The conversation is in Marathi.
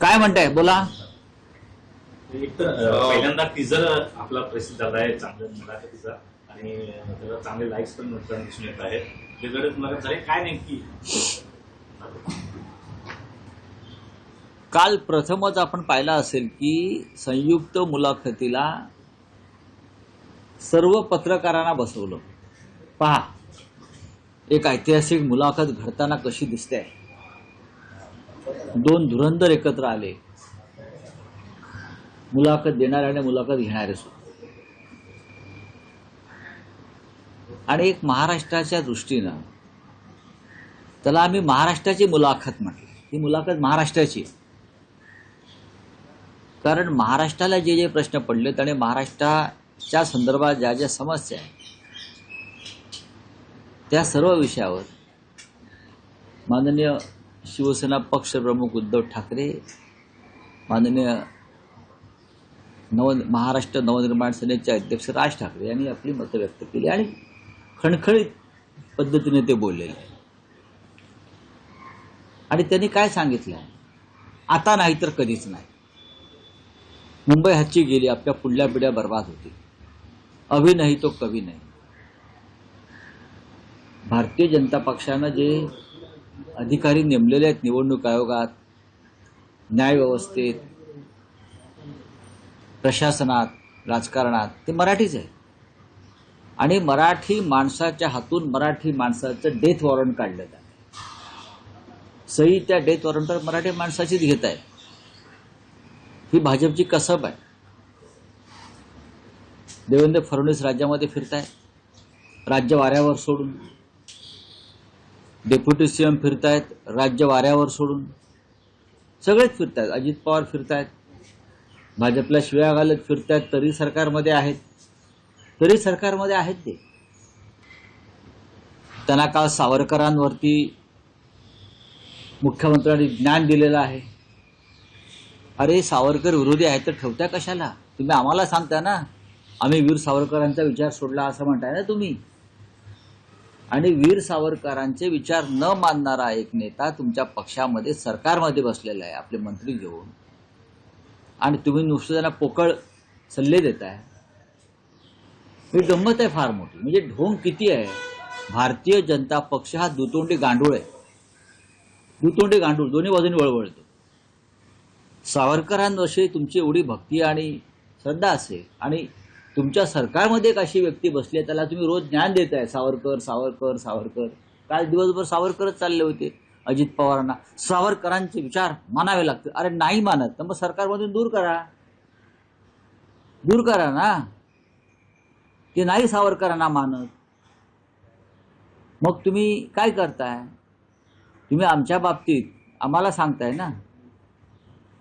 काय म्हणताय? बोला. एक तर अं, पहिल्यांदा टीजर आपला प्रसिद्ध झाला आहे चांगल्या मुलाखतीचा आणि अं, त्याला चांगले लाईक्स पण मिळताना दिसून येत आहेत. वेगवेगळे मुलाखत झाले. काय नेमकी? काल प्रथमच आपण पाहिलं असेल की संयुक्त मुलाखतीला सर्व पत्रकारांना बसवलं. पहा एक ऐतिहासिक मुलाखत घडताना कशी दिसते? दोन धुरंधर एकत्र आले. मुलाखत देणारे आणि मुलाखत घेणारे सुद्धा. आणि एक महाराष्ट्राच्या दृष्टीनं त्याला आम्ही महाराष्ट्राची मुलाखत म्हटली. ही मुलाखत महाराष्ट्राची कारण महाराष्ट्राला जे जे प्रश्न पडलेत आणि महाराष्ट्राच्या संदर्भात ज्या ज्या समस्या आहेत त्या सर्व विषयावर माननीय शिवसेना पक्षप्रमुख उद्धव ठाकरे माननीय नव महाराष्ट्र नवनिर्माण सेनेचे अध्यक्ष राज ठाकरे यांनी आपली मतं व्यक्त केली आणि खणखणीत पद्धतीने ते बोललेले आणि त्यांनी काय सांगितलं? आता नाही तर कधीच नाही. मुंबई हच्ची गेली आपल्या पुढल्या पिढ्या बर्बाद होती अभि नाही तो कवी नाही. भारतीय जनता पक्षानं जे अधिकारी नेमलेले आहेत निवडणूक आयोगात न्यायव्यवस्थेत प्रशासनात राजकारणात. ते मराठीच आहे. आणि मराठी माणसाच्या हातून मराठी माणसाचं डेथ वॉरंट काढलं जातं. सही त्या डेथ वॉरंटवर मराठी माणसाचीच घेत आहे ही भाजपची कसब आहे. देवेंद्र फडणवीस राज्यामध्ये फिरताय. राज्य वाऱ्यावर सोडून डेप्युटी सीएम फिरतायत राज्य वाऱ्यावर सोडून. सगळेच फिरतायत अजित पवार फिरतायत. भाजपला शिव्या घालत फिरतायत तरी सरकारमध्ये आहेत. तरी सरकारमध्ये आहेत ते. त्यांना काल सावरकरांवरती मुख्यमंत्र्यांनी ज्ञान दिलेलं आहे. अरे सावरकर विरोधी आहेत तर ठेवत्या कशाला? तुम्ही आम्हाला सांगता ना आम्ही वीर सावरकरांचा विचार सोडला असं म्हणताय ना तुम्ही. आणि वीर सावरकरांचे विचार न मानणारा एक नेता तुमच्या पक्षामध्ये सरकारमध्ये बसलेला आहे आपले मंत्री घेऊन. आणि तुम्ही नुसतं त्यांना पोकळ सल्ले देताय ही गंमत आहे फार मोठी. म्हणजे ढोंग किती आहे? भारतीय जनता पक्ष हा दुतोंडी गांडूळ आहे. दुतोंडी गांडूळ दोन्ही बाजूनी वळवळतो. सावरकरांविषयी तुमची एवढी भक्ती आणि श्रद्धा असेल आणि तुमच्या सरकारमध्ये एक अशी व्यक्ती बसली आहे त्याला तुम्ही रोज ज्ञान देत आहे सावरकर सावरकर सावरकर. काल दिवसभर सावरकरच चालले होते अजित पवारांना. सावरकरांचे विचार मानावे लागतील. अरे नाही मानत. तर मग सरकारमधून दूर करा. दूर करा ना. ते नाही सावरकरांना मानत. मग तुम्ही काय करताय? तुम्ही आमच्या बाबतीत आम्हाला सांगताय ना.